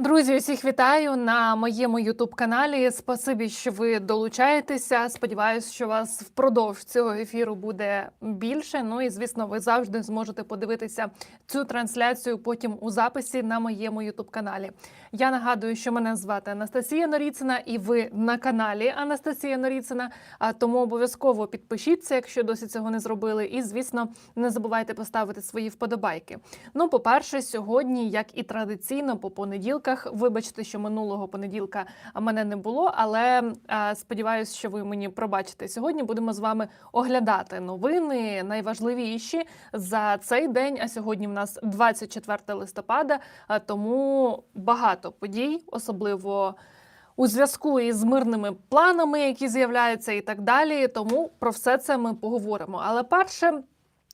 Друзі, усіх вітаю на моєму ютуб каналі. Спасибі, що ви долучаєтеся. Сподіваюсь, що вас впродовж цього ефіру буде більше. Ну і звісно, ви завжди зможете подивитися цю трансляцію потім у записі на моєму ютуб каналі. Я нагадую, що мене звати Анастасія Норіцина, і ви на каналі Анастасія Норіцина. А тому обов'язково підпишіться, якщо досі цього не зробили. І звісно, не забувайте поставити свої вподобайки. Ну, по-перше, сьогодні, як і традиційно, по понеділках, вибачте, що минулого понеділка мене не було, але сподіваюся, що ви мені пробачите. Сьогодні будемо з вами оглядати новини найважливіші за цей день. А сьогодні в нас 24 листопада, а тому багато подій, особливо. У зв'язку із мирними планами, які з'являються, і так далі. Тому про все це ми поговоримо. Але перше,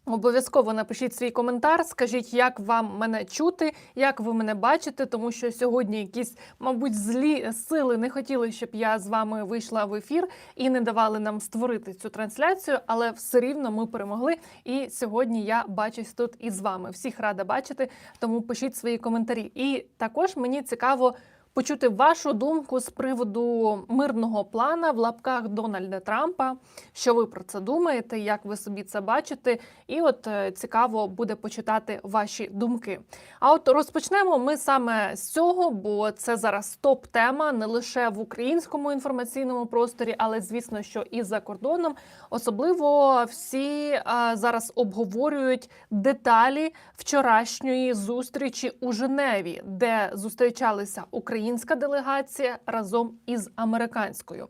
Обов'язково напишіть свій коментар, скажіть, як вам мене чути, як ви мене бачите, тому що сьогодні якісь, мабуть, злі сили не хотіли, щоб я з вами вийшла в ефір і не давали нам створити цю трансляцію, але все рівно ми перемогли. І сьогодні я бачусь тут із вами. Всіх рада бачити, тому пишіть свої коментарі. І також мені цікаво. Почути вашу думку з приводу мирного плана в лапках Дональда Трампа. Що ви про це думаєте? Як ви собі це бачите? І от е, цікаво буде почитати ваші думки. А от розпочнемо ми саме з цього, бо це зараз топ-тема не лише в українському інформаційному просторі, але звісно, що і за кордоном. Особливо всі а, зараз обговорюють деталі вчорашньої зустрічі у Женеві, де зустрічалися українська делегація разом із американською.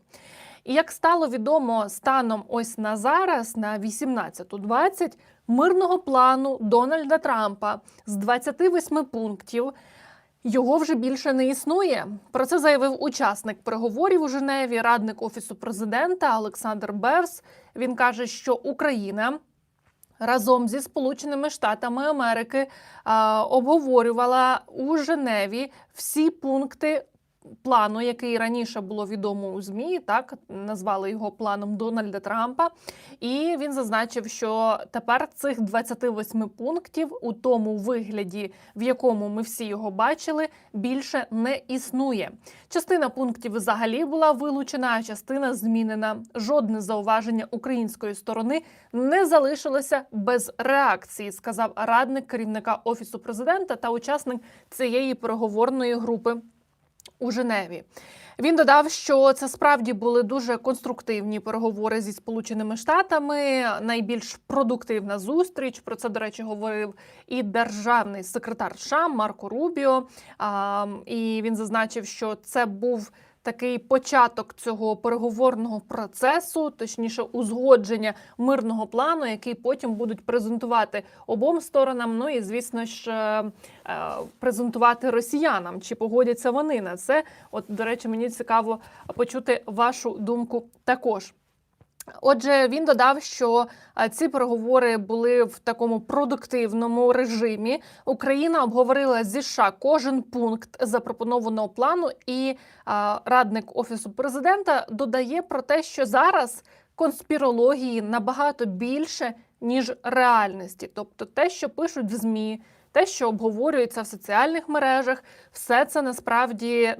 І як стало відомо станом ось на зараз, на 18.20, мирного плану Дональда Трампа з 28 пунктів. Його вже більше не існує. Про це заявив учасник переговорів у Женеві, радник офісу президента Олександр Бевс. Він каже, що Україна разом зі Сполученими Штатами Америки обговорювала у Женеві всі пункти. Плану, який раніше було відомо у змі, так назвали його планом Дональда Трампа, і він зазначив, що тепер цих 28 пунктів у тому вигляді, в якому ми всі його бачили, більше не існує. Частина пунктів взагалі була вилучена, а частина змінена. Жодне зауваження української сторони не залишилося без реакції, сказав радник керівника офісу президента та учасник цієї переговорної групи у Женеві. Він додав, що це справді були дуже конструктивні переговори зі Сполученими Штатами. Найбільш продуктивна зустріч. Про це, до речі, говорив і державний секретар США Марко Рубіо. І він зазначив, що це був. Такий початок цього переговорного процесу, точніше, узгодження мирного плану, який потім будуть презентувати обом сторонам. Ну і звісно ж е, презентувати росіянам, чи погодяться вони на це. От, до речі, мені цікаво почути вашу думку також. Отже, він додав, що ці переговори були в такому продуктивному режимі. Україна обговорила зі США кожен пункт запропонованого плану, і радник офісу президента додає про те, що зараз конспірології набагато більше ніж реальності, тобто те, що пишуть в змі те, що обговорюється в соціальних мережах, все це насправді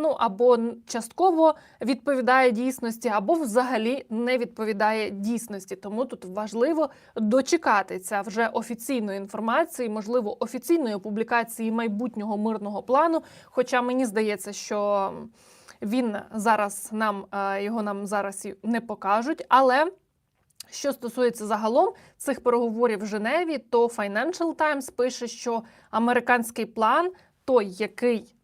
ну або частково відповідає дійсності, або взагалі не відповідає дійсності. Тому тут важливо дочекатися вже офіційної інформації, можливо, офіційної публікації майбутнього мирного плану. Хоча мені здається, що він зараз нам е, його нам зараз не покажуть, але. Що стосується загалом цих переговорів в Женеві, то Financial Times пише, що американський план, той, який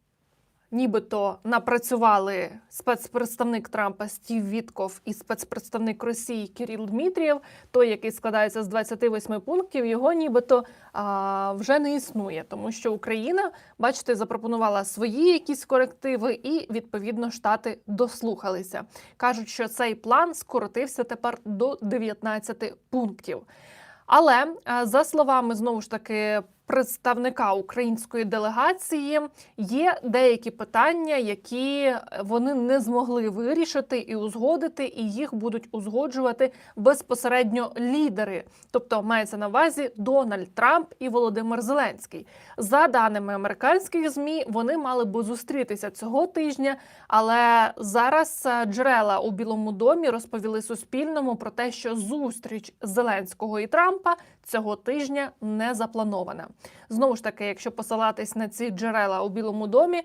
нібито напрацювали спецпредставник Трампа Стів Вітков і спецпредставник Росії Кирил Дмитрієв, той, який складається з 28 пунктів, його нібито а, вже не існує, тому що Україна, бачите, запропонувала свої якісь корективи, і відповідно штати дослухалися. кажуть, що цей план скоротився тепер до 19 пунктів. Але за словами знову ж таки представника української делегації є деякі питання, які вони не змогли вирішити і узгодити, і їх будуть узгоджувати безпосередньо лідери. Тобто мається на увазі Дональд Трамп і Володимир Зеленський. За даними американських змі, вони мали би зустрітися цього тижня, але зараз е, джерела у Білому домі розповіли Суспільному про те, що зустріч Зеленського і Трампа цього тижня не запланована. Знову ж таки, якщо посилатись на ці джерела у Білому домі,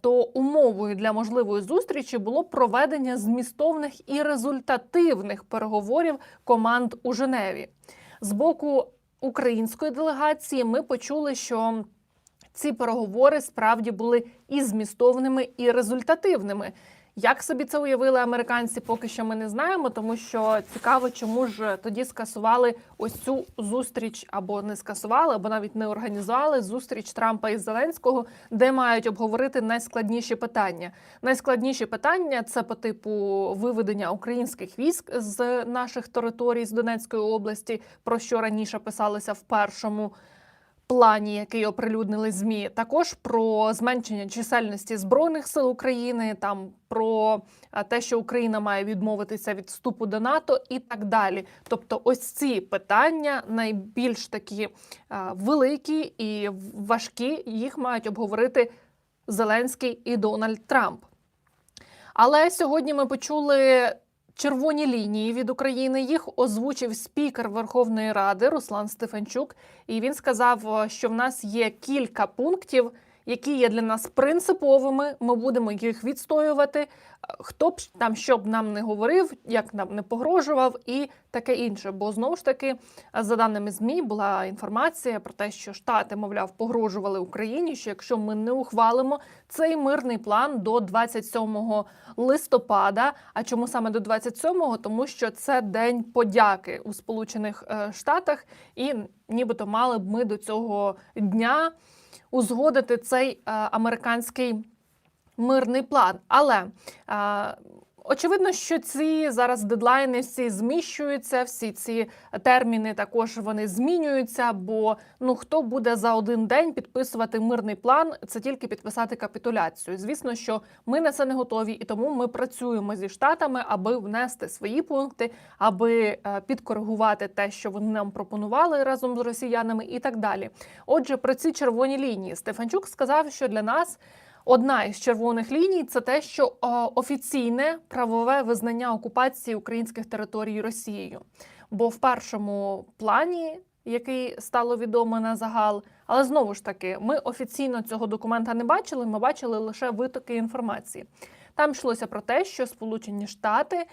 то умовою для можливої зустрічі було проведення змістовних і результативних переговорів команд у Женеві. З боку української делегації ми почули, що ці переговори справді були і змістовними, і результативними. Як собі це уявили американці, поки що ми не знаємо, тому що цікаво, чому ж тоді скасували ось цю зустріч, або не скасували, або навіть не організували зустріч Трампа і Зеленського, де мають обговорити найскладніші питання. Найскладніші питання це по типу виведення українських військ з наших територій з Донецької області, про що раніше писалося в першому плані, який оприлюднили змі, також про зменшення чисельності збройних сил України, там про те, що Україна має відмовитися від вступу до НАТО, і так далі. Тобто, ось ці питання найбільш такі великі і важкі. Їх мають обговорити Зеленський і Дональд Трамп. Але сьогодні ми почули червоні лінії від України. Їх озвучив спікер Верховної Ради Руслан Стефанчук. І він сказав, що в нас є кілька пунктів, які є для нас принциповими. Ми будемо їх відстоювати. Хто б там що б нам не говорив, як нам не погрожував, і таке інше. Бо знову ж таки, за даними змі, була інформація про те, що штати, мовляв, погрожували Україні. Що якщо ми не ухвалимо цей мирний план до 27 листопада. А чому саме до 27-го? Тому що це день подяки у Сполучених е, Штатах, і нібито мали б ми до цього дня узгодити цей е, американський мирний план. Але е, Очевидно, що ці зараз дедлайни всі зміщуються, всі ці терміни також вони змінюються. Бо ну хто буде за один день підписувати мирний план, це тільки підписати капітуляцію. Звісно, що ми на це не готові, і тому ми працюємо зі штатами, аби внести свої пункти, аби е, підкоригувати те, що вони нам пропонували разом з росіянами, і так далі. Отже, про ці червоні лінії Стефанчук сказав, що для нас. Одна із червоних ліній це те, що е, офіційне правове визнання окупації українських територій Росією. Бо в першому плані, який стало відомо на загал, але знову ж таки, ми офіційно цього документа не бачили. Ми бачили лише витоки інформації. Там йшлося про те, що Сполучені Штати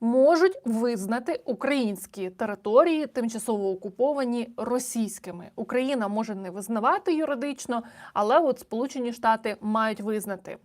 можуть визнати українські території тимчасово окуповані російськими. Україна може не визнавати юридично, але от Сполучені Штати мають визнати.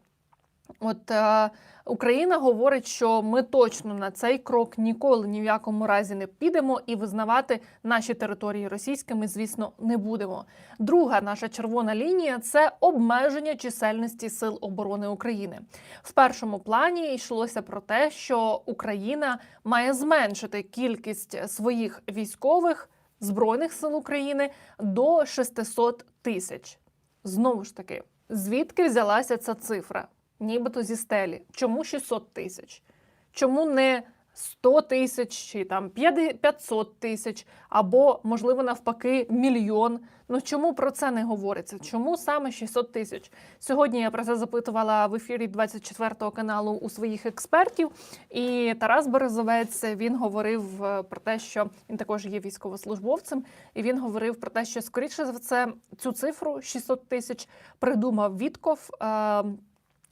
От е, Україна говорить, що ми точно на цей крок ніколи ні в якому разі не підемо і визнавати наші території російськими, звісно, не будемо. Друга наша червона лінія це обмеження чисельності сил оборони України. В першому плані йшлося про те, що Україна має зменшити кількість своїх військових збройних сил України до 600 тисяч. Знову ж таки, звідки взялася ця цифра? Нібито зі стелі. Чому 600 тисяч? Чому не 100 тисяч чи там 500 тисяч, або, можливо, навпаки, мільйон? Ну чому про це не говориться? Чому саме 600 тисяч? Сьогодні я про це запитувала в ефірі 24 каналу у своїх експертів. І Тарас Березовець він говорив е, про те, що він також є військовослужбовцем, і він говорив про те, що скоріше за все цю цифру 600 тисяч придумав Вітков.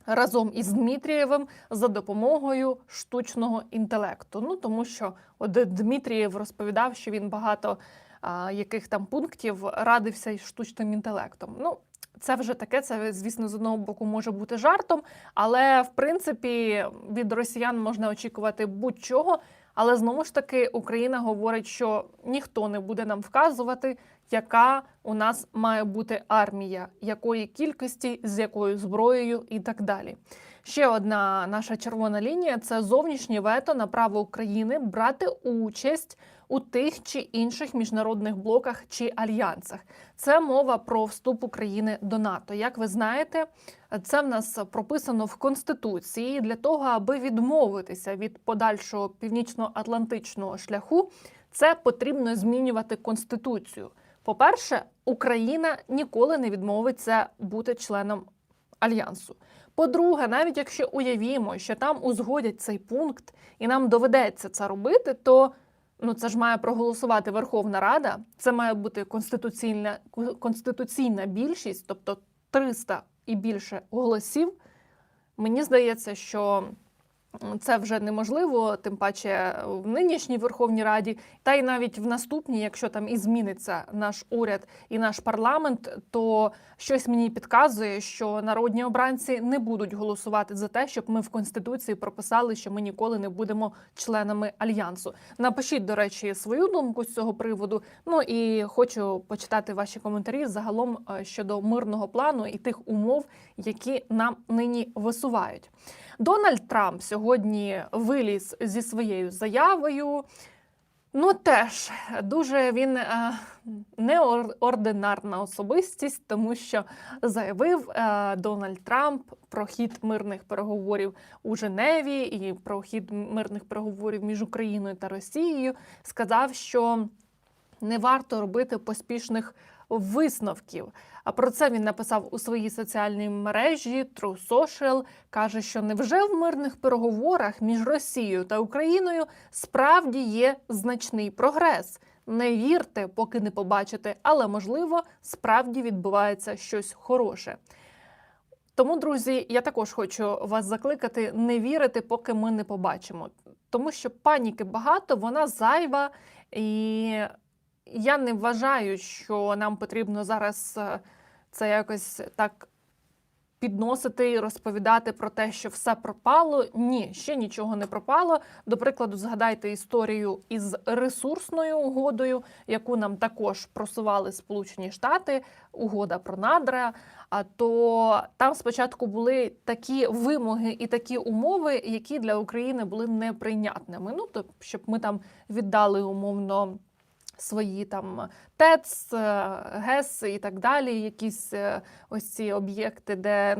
Разом із Дмитрієвим за допомогою штучного інтелекту. Ну тому що от Дмитрієв розповідав, що він багато а, яких там пунктів радився із штучним інтелектом. Ну, це вже таке, це звісно з одного боку може бути жартом, але в принципі від росіян можна очікувати будь-чого. Але знову ж таки Україна говорить, що ніхто не буде нам вказувати, яка у нас має бути армія, якої кількості, з якою зброєю і так далі. Ще одна наша червона лінія це зовнішнє вето на право України брати участь у тих чи інших міжнародних блоках чи альянсах. Це мова про вступ України до НАТО. Як ви знаєте, це в нас прописано в Конституції для того, аби відмовитися від подальшого північно-атлантичного шляху. Це потрібно змінювати конституцію. По-перше, Україна ніколи не відмовиться бути членом альянсу. По-друге, навіть якщо уявімо, що там узгодять цей пункт, і нам доведеться це робити, то ну це ж має проголосувати Верховна Рада. Це має бути конституційна конституційна більшість, тобто 300 і більше голосів. Мені здається, що це вже неможливо, тим паче в нинішній Верховній Раді, та й навіть в наступній, якщо там і зміниться наш уряд і наш парламент, то щось мені підказує, що народні обранці не будуть голосувати за те, щоб ми в конституції прописали, що ми ніколи не будемо членами альянсу. Напишіть, до речі, свою думку з цього приводу. Ну і хочу почитати ваші коментарі загалом е, щодо мирного плану і тих умов, які нам нині висувають. Дональд Трамп сьогодні виліз зі своєю заявою. Ну, теж дуже він е, неординарна особистість, тому що заявив е, Дональд Трамп про хід мирних переговорів у Женеві і про хід мирних переговорів між Україною та Росією. Сказав, що не варто робити поспішних висновків. А про це він написав у своїй соціальній мережі True Social. каже, що невже в мирних переговорах між Росією та Україною справді є значний прогрес. Не вірте, поки не побачите, але можливо справді відбувається щось хороше. Тому, друзі, я також хочу вас закликати не вірити, поки ми не побачимо. Тому що паніки багато, вона зайва, і я не вважаю, що нам потрібно зараз е, це якось так підносити і розповідати про те, що все пропало. Ні, ще нічого не пропало. До прикладу, згадайте історію із ресурсною угодою, яку нам також просували Сполучені Штати, угода про надра. А то там спочатку були такі вимоги і такі умови, які для України були неприйнятними. Ну то щоб ми там віддали умовно свої там ТЕЦ, е, ГЕС і так далі. Якісь е, ось ці об'єкти, де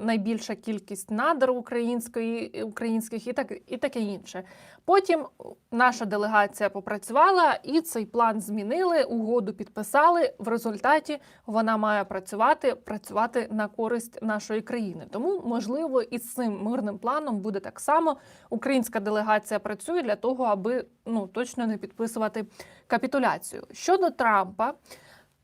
найбільша кількість надр української українських, і так і таке інше. Потім наша делегація попрацювала і цей план змінили. Угоду підписали. В результаті вона має працювати, працювати на користь нашої країни. Тому можливо і з цим мирним планом буде так само. Українська делегація працює для того, аби ну точно не підписувати капітуляцію щодо Трампа.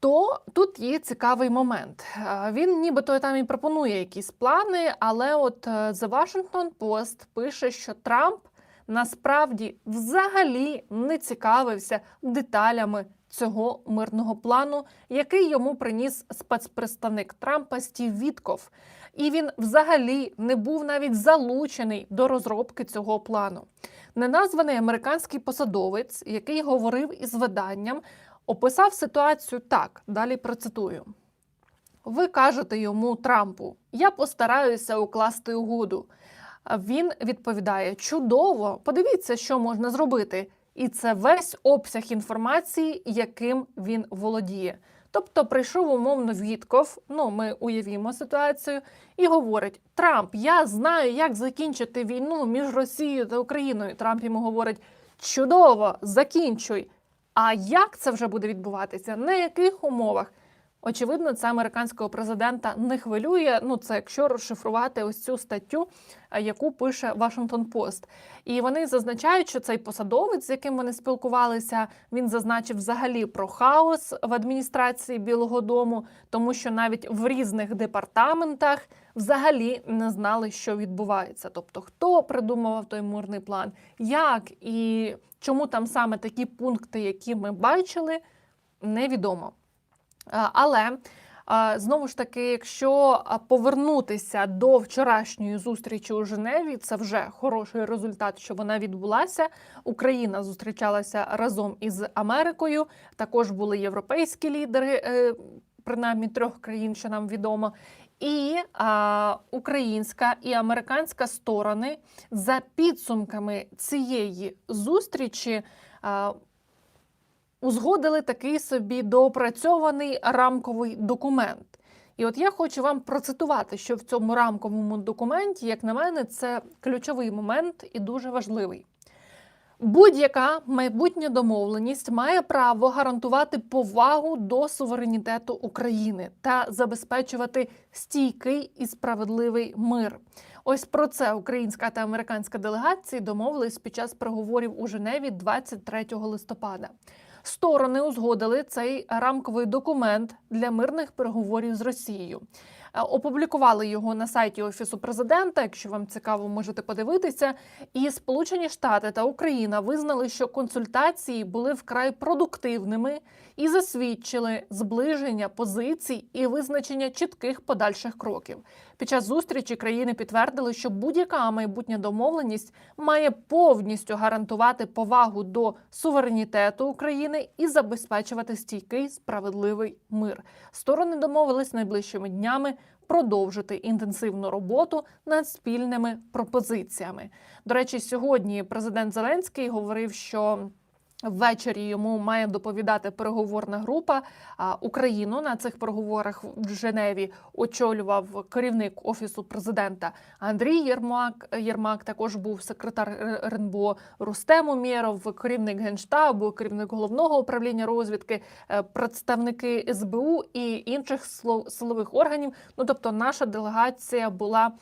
То тут є цікавий момент. Він нібито там і пропонує якісь плани, але от е, The Washington Post пише, що Трамп насправді взагалі не цікавився деталями цього мирного плану, який йому приніс спецпредставник Трампа Стів Вітков. І він взагалі не був навіть залучений до розробки цього плану. Неназваний американський посадовець, який говорив із виданням, описав ситуацію так. Далі процитую. Ви кажете йому Трампу: я постараюся укласти угоду. Він відповідає: чудово, подивіться, що можна зробити. І це весь обсяг інформації, яким він володіє. Тобто прийшов умовно Вітков, ну ми уявімо ситуацію, і говорить: Трамп, я знаю, як закінчити війну між Росією та Україною. Трамп йому говорить: чудово, закінчуй. А як це вже буде відбуватися? На яких умовах? Очевидно, це американського президента не хвилює. Ну це якщо розшифрувати ось цю статтю, е, яку пише Вашингтон Пост. І вони зазначають, що цей посадовець, з яким вони спілкувалися, він зазначив взагалі про хаос в адміністрації Білого Дому, тому що навіть в різних департаментах взагалі не знали, що відбувається. Тобто, хто придумував той мирний план, як і чому там саме такі пункти, які ми бачили, невідомо. Але знову ж таки, якщо повернутися до вчорашньої зустрічі у Женеві, це вже хороший результат, що вона відбулася. Україна зустрічалася разом із Америкою. Також були європейські лідери, е, принаймні трьох країн, що нам відомо. І а, українська і американська сторони за підсумками цієї зустрічі а, узгодили такий собі доопрацьований рамковий документ. І от я хочу вам процитувати, що в цьому рамковому документі, як на мене, це ключовий момент і дуже важливий. Будь-яка майбутня домовленість має право гарантувати повагу до суверенітету України та забезпечувати стійкий і справедливий мир. Ось про це українська та американська делегації домовились під час переговорів у Женеві 23 листопада. Сторони узгодили цей рамковий документ для мирних переговорів з Росією. Е, Опублікували його на сайті Офісу президента. Якщо вам цікаво, можете подивитися. І Сполучені Штати та Україна визнали, що консультації були вкрай продуктивними і засвідчили зближення позицій і визначення чітких подальших кроків. Під час зустрічі країни підтвердили, що будь-яка майбутня домовленість має повністю гарантувати повагу до суверенітету України і забезпечувати стійкий справедливий мир. Сторони домовились найближчими днями продовжити інтенсивну роботу над спільними пропозиціями. До речі, сьогодні президент Зеленський говорив, що Ввечері йому має доповідати переговорна група. Україну на цих переговорах в Женеві очолював керівник офісу президента Андрій Єрмак. Єрмак також був секретар РНБО Рустем Умєров, керівник генштабу, керівник головного управління розвідки, е, представники СБУ і інших силових органів. Ну тобто, наша делегація була.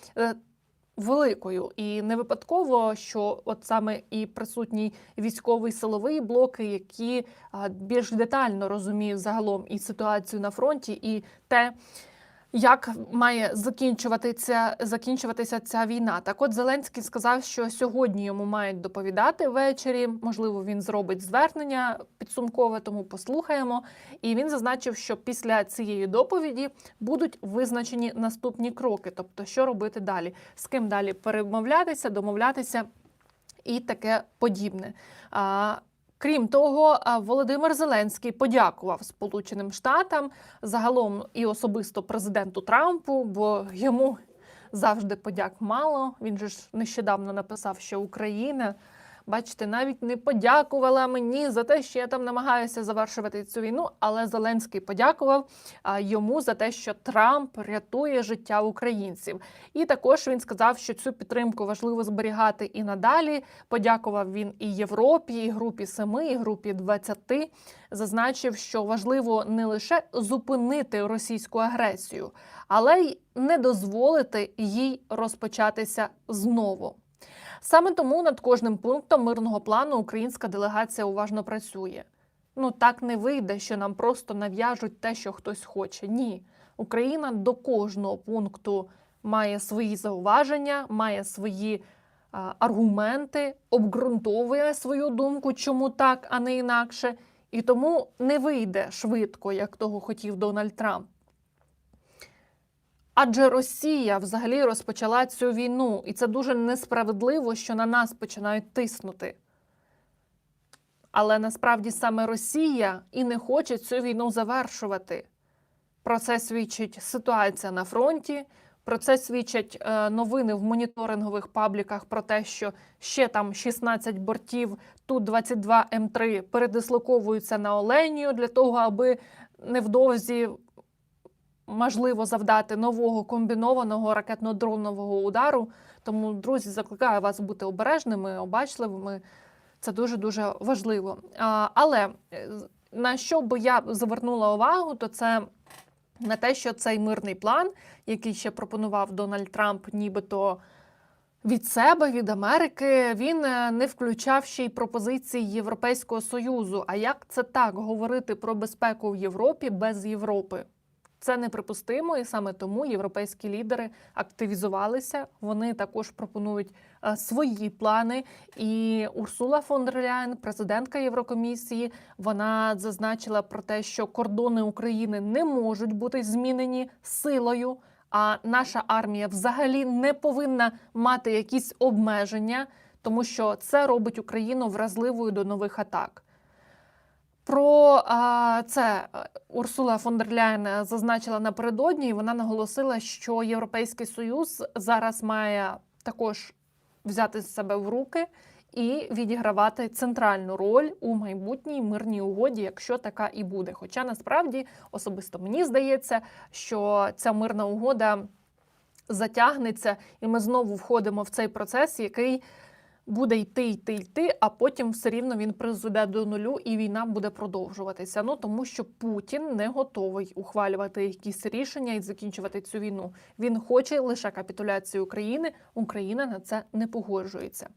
Великою. І не випадково, що от саме і присутній військовий силовий блоки, які більш детально розуміють загалом і ситуацію на фронті, і те, як має закінчуватися, закінчуватися ця війна. Так, от Зеленський сказав, що сьогодні йому мають доповідати ввечері. Можливо, він зробить звернення підсумкове, тому послухаємо. І він зазначив, що після цієї доповіді будуть визначені наступні кроки, тобто що робити далі, з ким далі перемовлятися, домовлятися і таке подібне. Крім того, Володимир Зеленський подякував Сполученим Штатам загалом і особисто президенту Трампу, бо йому завжди подяк мало. Він же ж нещодавно написав, що Україна. Бачите, навіть не подякувала мені за те, що я там намагаюся завершувати цю війну. Але Зеленський подякував йому за те, що Трамп рятує життя українців. І також він сказав, що цю підтримку важливо зберігати і надалі. Подякував він і Європі, і групі 7, і групі 20. Зазначив, що важливо не лише зупинити російську агресію, але й не дозволити їй розпочатися знову. Саме тому над кожним пунктом мирного плану українська делегація уважно працює. Ну так не вийде, що нам просто нав'яжуть те, що хтось хоче. Ні, Україна до кожного пункту має свої зауваження, має свої а, аргументи, обґрунтовує свою думку, чому так, а не інакше. І тому не вийде швидко, як того хотів Дональд Трамп. Адже Росія взагалі розпочала цю війну, і це дуже несправедливо, що на нас починають тиснути. Але насправді саме Росія і не хоче цю війну завершувати. Про це свідчить ситуація на фронті. Про це свідчать е, новини в моніторингових пабліках про те, що ще там 16 бортів Ту-22 М3 передислоковуються на Оленію для того, аби невдовзі можливо завдати нового комбінованого ракетно-дронового удару. Тому, друзі, закликаю вас бути обережними, обачливими. Це дуже дуже важливо. Але е, на що би я звернула увагу, то це на те, що цей мирний план, який ще пропонував Дональд Трамп, нібито від себе, від Америки, він е, не включав ще й пропозиції Європейського союзу. А як це так говорити про безпеку в Європі без Європи? Це неприпустимо, і саме тому європейські лідери активізувалися. Вони також пропонують е, свої плани. І Урсула фон дер Ляєн, президентка Єврокомісії, вона зазначила про те, що кордони України не можуть бути змінені силою. А наша армія взагалі не повинна мати якісь обмеження, тому що це робить Україну вразливою до нових атак. Про це е, Урсула фон дер Ляєн зазначила напередодні. і Вона наголосила, що Європейський Союз зараз має також взяти себе в руки і відігравати центральну роль у майбутній мирній угоді, якщо така і буде. Хоча насправді особисто мені здається, що ця мирна угода затягнеться, і ми знову входимо в цей процес, який буде йти, йти, йти, а потім все рівно він призведе до нулю, і війна буде продовжуватися. Ну тому що Путін не готовий ухвалювати якісь рішення і закінчувати цю війну. Він хоче лише капітуляцію України. Україна на це не погоджується.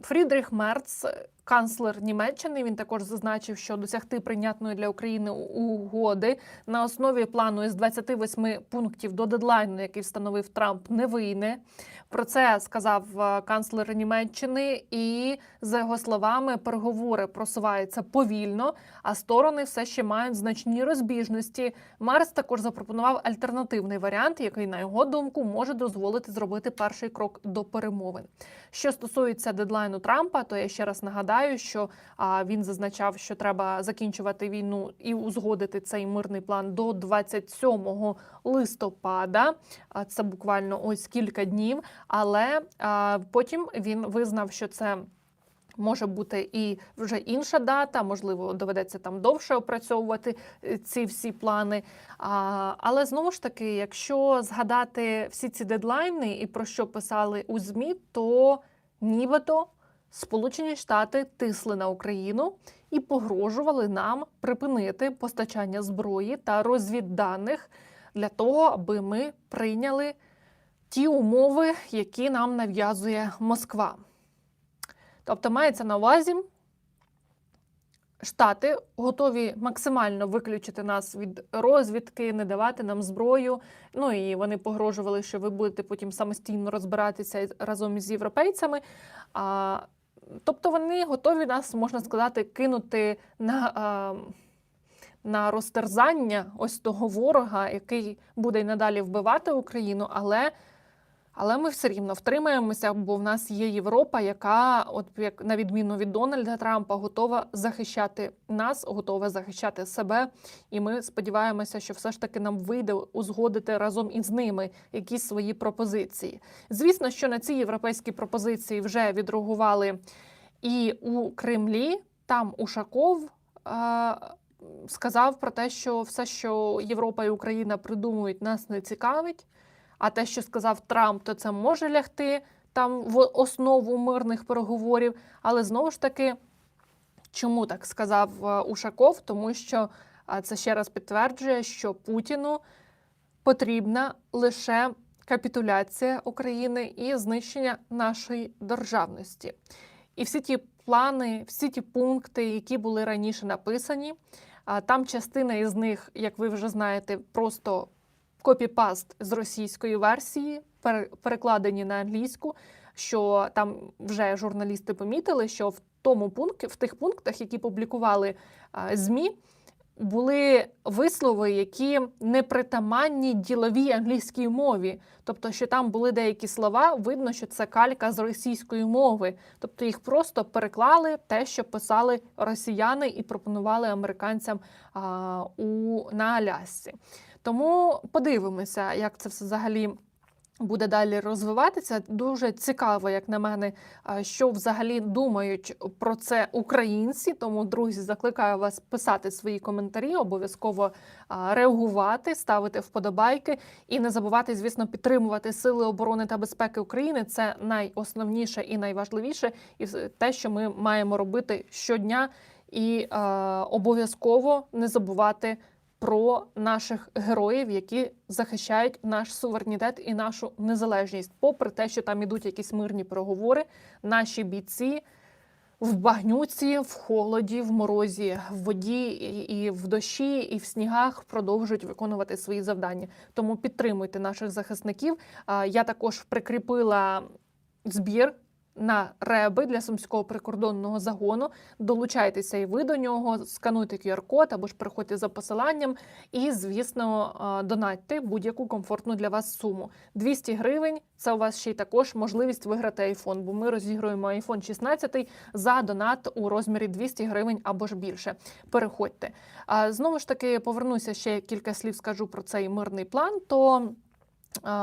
Фрідріх Мерц. Канцлер Німеччини він також зазначив, що досягти прийнятної для України угоди на основі плану із 28 пунктів до дедлайну, який встановив Трамп, не вийде. Про це сказав е, канцлер Німеччини, і за його словами, переговори просуваються повільно, а сторони все ще мають значні розбіжності. Марс також запропонував альтернативний варіант, який, на його думку, може дозволити зробити перший крок до перемовин. Що стосується дедлайну Трампа, то я ще раз нагадаю, що він зазначав, що треба закінчувати війну і узгодити цей мирний план до 27 листопада. А це буквально ось кілька днів. Але потім він визнав, що це. Може бути і вже інша дата, можливо, доведеться там довше опрацьовувати е, ці всі плани. А, Але знову ж таки, якщо згадати всі ці дедлайни і про що писали у ЗМІ, то нібито Сполучені Штати тисли на Україну і погрожували нам припинити постачання зброї та розвідданих для того, аби ми прийняли ті умови, які нам нав'язує Москва. Тобто мається на увазі, Штати готові максимально виключити нас від розвідки, не давати нам зброю. Ну і вони погрожували, що ви будете потім самостійно розбиратися разом із європейцями. А, Тобто вони готові нас, можна сказати, кинути на. А, на розтерзання ось того ворога, який буде й надалі вбивати Україну, але але ми все рівно втримаємося, бо в нас є Європа, яка, от як на відміну від Дональда Трампа, готова захищати нас, готова захищати себе. І ми сподіваємося, що все ж таки нам вийде узгодити разом із ними якісь свої пропозиції. Звісно, що на ці європейські пропозиції вже відреагували і у Кремлі. Там Ушаков. Е Сказав про те, що все, що Європа і Україна придумують, нас не цікавить. А те, що сказав Трамп, то це може лягти там в основу мирних переговорів. Але знову ж таки, чому так сказав е, Ушаков? Тому що це ще раз підтверджує, що Путіну потрібна лише капітуляція України і знищення нашої державності. І всі ті плани, всі ті пункти, які були раніше написані, там частина із них, як ви вже знаєте, просто копіпаст з російської версії, перекладені на англійську. Що там вже журналісти помітили, що в тому пункті, в тих пунктах, які публікували змі, були вислови, які не притаманні діловій англійській мові. Тобто, що там були деякі слова, видно, що це калька з російської мови. Тобто їх просто переклали те, що писали росіяни, і пропонували американцям а, у на Алясці. Тому подивимося, як це все взагалі. Буде далі розвиватися. Дуже цікаво, як на мене, що взагалі думають про це українці. Тому, друзі, закликаю вас писати свої коментарі, обов'язково реагувати, ставити вподобайки і не забувати, звісно, підтримувати сили оборони та безпеки України. Це найосновніше і найважливіше, і те, що ми маємо робити щодня, і е, обов'язково не забувати про наших героїв, які захищають наш суверенітет і нашу незалежність. Попри те, що там ідуть якісь мирні переговори, наші бійці. В багнюці, в холоді, в морозі, в воді і в дощі, і в снігах продовжують виконувати свої завдання. Тому підтримуйте наших захисників. Я також прикріпила збір на реби для сумського прикордонного загону. Долучайтеся і ви до нього, скануйте QR-код або ж приходьте за посиланням. І, звісно, донатьте будь-яку комфортну для вас суму. 200 гривень. Це у вас ще й також можливість виграти iPhone, бо ми розігруємо iPhone 16 за донат у розмірі 200 гривень або ж більше. Переходьте. Знову ж таки повернуся ще кілька слів. Скажу про цей мирний план. То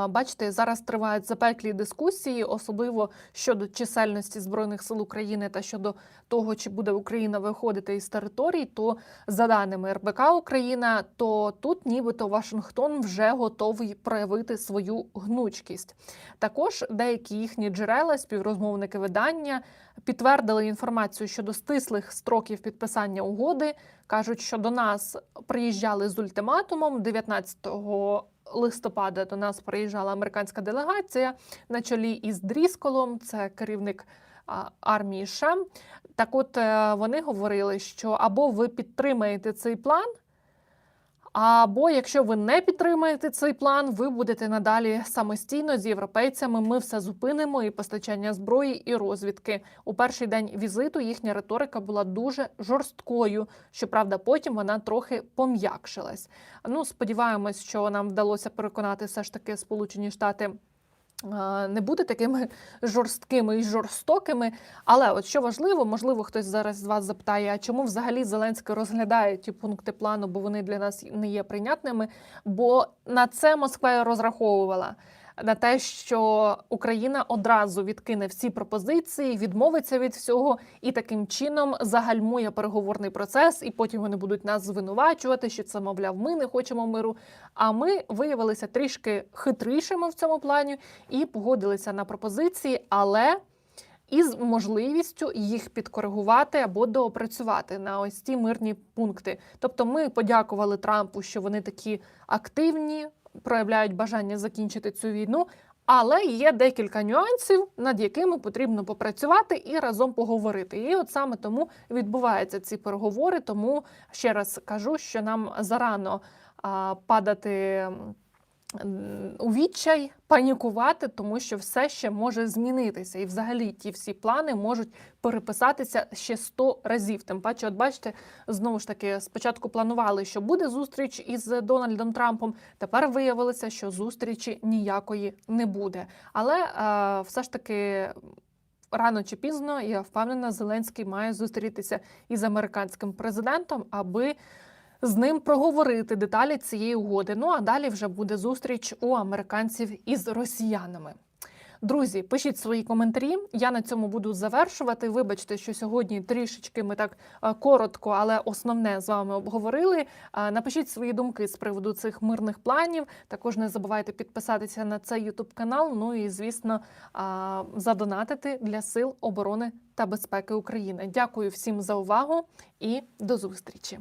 Бачите, зараз тривають запеклі дискусії, особливо щодо чисельності збройних сил України та щодо того, чи буде Україна виходити із територій. То за даними РБК Україна, то тут нібито Вашингтон вже готовий проявити свою гнучкість. Також деякі їхні джерела, співрозмовники видання, підтвердили інформацію щодо стислих строків підписання угоди. кажуть, що до нас приїжджали з ультиматумом 19 листопада до нас приїжджала американська делегація на чолі із Дрісколом, це керівник армії США. Так, от е, вони говорили, що або ви підтримаєте цей план, або якщо ви не підтримаєте цей план, ви будете надалі самостійно з європейцями. Ми все зупинимо і постачання зброї і розвідки. У перший день візиту їхня риторика була дуже жорсткою. Щоправда, потім вона трохи пом'якшилась. Ну, сподіваємось, що нам вдалося переконати все ж таки Сполучені Штати. Не бути такими жорсткими і жорстокими. Але от що важливо, можливо, хтось зараз з вас запитає, а чому взагалі Зеленський розглядає ті пункти плану, бо вони для нас не є прийнятними. Бо на це Москва розраховувала. На те, що Україна одразу відкине всі пропозиції, відмовиться від всього і таким чином загальмує переговорний процес, і потім вони будуть нас звинувачувати, що це, мовляв, ми не хочемо миру. А ми виявилися трішки хитрішими в цьому плані і погодилися на пропозиції, але із можливістю їх підкоригувати або доопрацювати на ось ці мирні пункти. Тобто, ми подякували Трампу, що вони такі активні, проявляють бажання закінчити цю війну. Але є декілька нюансів, над якими потрібно попрацювати і разом поговорити. І от саме тому відбуваються ці переговори. Тому ще раз кажу, що нам зарано а, падати у відчай, панікувати, тому що все ще може змінитися. І взагалі ті всі плани можуть переписатися ще 100 разів. Тим паче, от бачите, знову ж таки, спочатку планували, що буде зустріч із Дональдом Трампом. Тепер виявилося, що зустрічі ніякої не буде. Але е, все ж таки. Рано чи пізно я впевнена, Зеленський має зустрітися із американським президентом, аби з ним проговорити деталі цієї угоди. Ну а далі вже буде зустріч у американців із росіянами. Друзі, пишіть свої коментарі. Я на цьому буду завершувати. Вибачте, що сьогодні трішечки ми так е, коротко, але основне з вами обговорили. Е, Напишіть свої думки з приводу цих мирних планів. Також не забувайте підписатися на цей Ютуб канал. Ну і звісно, е, задонатити для сил оборони та безпеки України. Дякую всім за увагу і до зустрічі.